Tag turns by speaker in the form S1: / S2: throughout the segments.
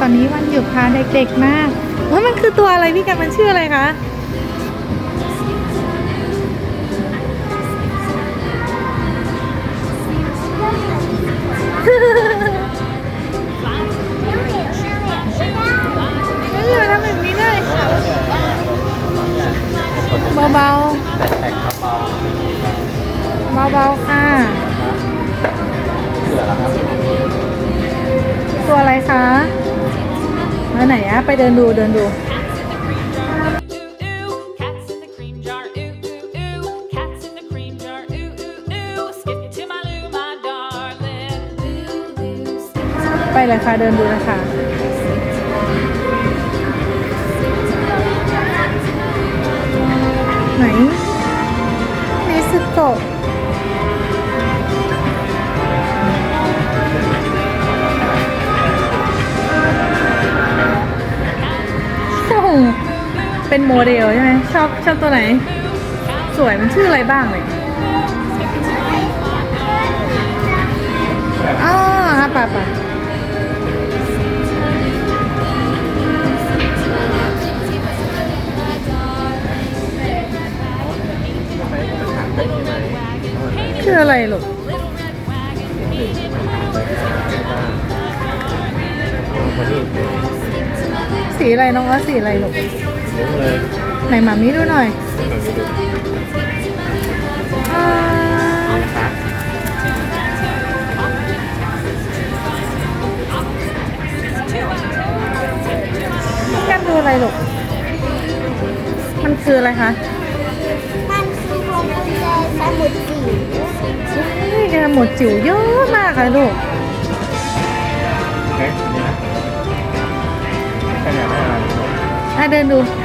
S1: ตอนนี้วันหยุดพาเด็กๆมากว่ามันคือตัวอะไรพี่กันมันชื่ออะไรคะเฮ้ยมาทำแบบนี้ได้เบา
S2: เป๋า
S1: ๆเบาๆค่ะตัวอะไรคะ ไหนอะไปเดินดูเดินดู ไปเลยค่ะเดินดูนะคะไหนมิสุดโกะ เป็นโมเดลใช่ไหมชอบชอบตัวไหน สวยมันชื่ออะไรบ้างเลยอ๋อป่ะป่ะคืออะไรลูกสีอะไรน้องว่าสีอะไรลูก
S2: เลี้ยงเลย
S1: ไหนหมามีดูหน่อย
S2: แบบนี้ดู
S1: อ่า
S2: นะครับ
S1: แก้มดูอะไรลูก มันคืออะไรคะ
S3: มันคือพวงกุญแจสมุดจิ๋ว
S1: นี่แกหมดจิ๋วเยอะมากเลยลูก
S2: เอ๊ะนี่นะแค่ไหนได้อะไร
S1: อะเดินดู
S2: ได้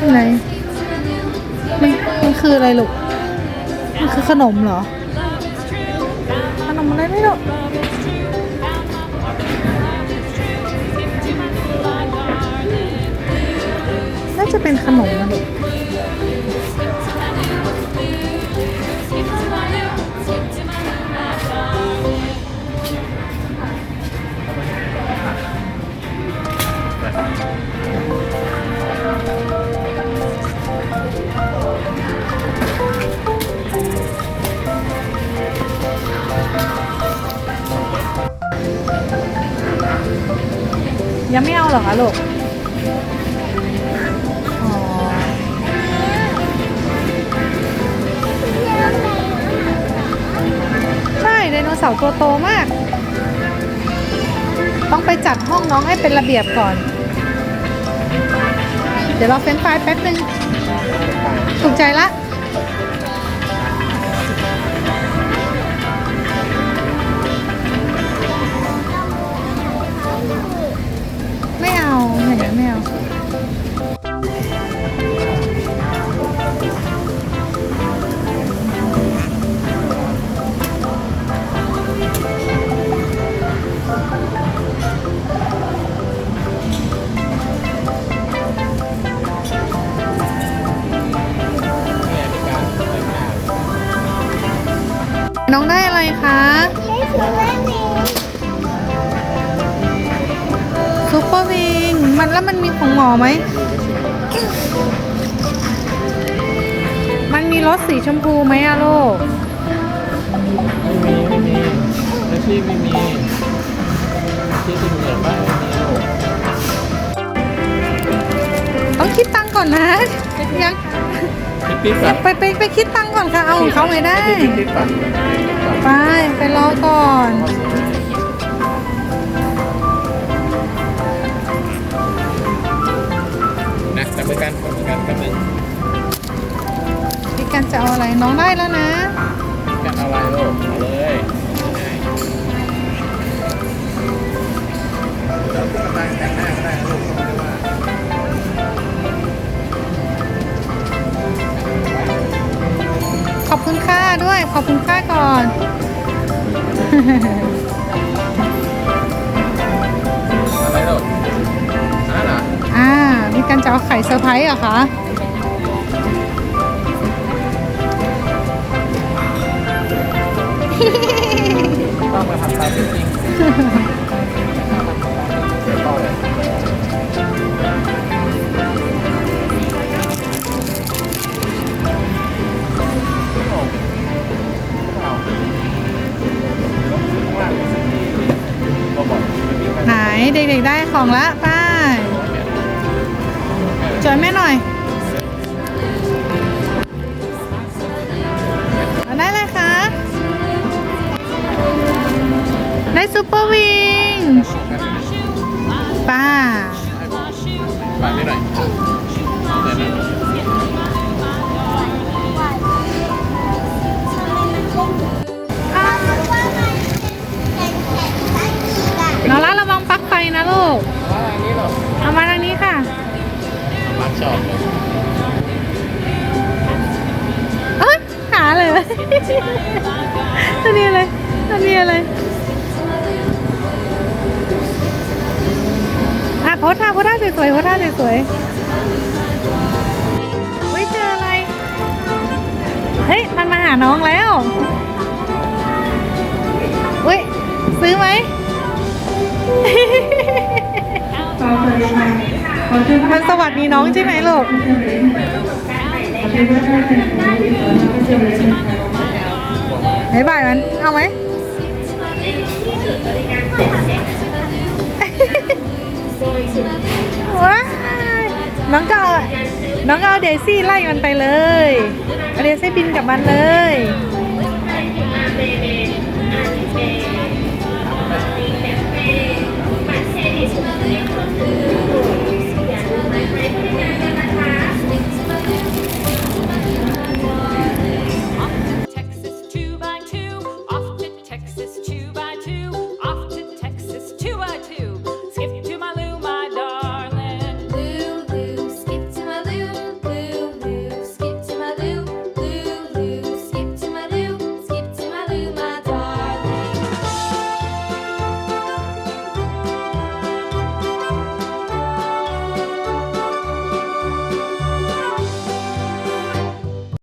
S1: อะไรมันมันคืออะไรลูก มันคือขนมเหรอ ขนมอะไรไม่รู้ จะเป็นขนมนะลูกยังไม่เอาเหรอคะลูก สาร์ตัวโตมาก ต้องไปจัดห้องน้องให้เป็นระเบียบก่อน เดี๋ยวเราเฟ้นไฟแป๊บนึงถูกใจละไม่เอาอย่างนั้นไม่เอา
S2: น้
S1: องได้อะไรคะ
S3: ได้ถือว่ามี
S1: ซุปเปอร์วิงมันแล้วมันมีของหมอไหม มันมีรสสีชมพูไหมอะลูก
S2: ไม่มีไม่มีแล้วที่ไม่มีที่ที่เหมือนบ้านไม่มีลูก
S1: ต้องคิดตังค์ก่อนนะยัง
S2: คิดติ๊บ
S1: ยั
S2: อะ
S1: งไปไปไปคิดตังค์ก่อนค่ะ เอาของเขาไม่ได้
S2: คิดติ๊บอะ
S1: ไป ไปรอก่อน
S2: นะจับมือกันจับมือกันแป๊บนึง
S1: พี่กันจะเอาอะไรน้องได้แล้วนะ
S2: กันเอาอะไรลูกเอาเลย
S1: บคุณค่าด้วยขอบคุณค่าก่อน
S2: อะไรลูกอันนั้นเหรอ
S1: อ่ามีการจะเอาไข่เซอร์ไพรส์เหรอคะ
S2: ต้องมาทำตามจริง เด็ก
S1: ๆได้ของละไป้าจอยแม่หน่อยได้เลยคะได้ซูเปอร์วิง ตัวนี้เลยตัวนี้เลยอะโพสท่าโพสท่าสวยๆโพสท่าสวยๆอุ้ยเจออะไร เฮ้ย มันมาหาน้องแล้วอุ้ย ซื้อไหมมันสวัสดีน้องใช่ไหมลูก บายบายมัน เอาไหม ว้ายน้องก็เอาน้องก็เอาเดซี่ไล่มันไปเลยเอาเดซี่บินกับมันเลย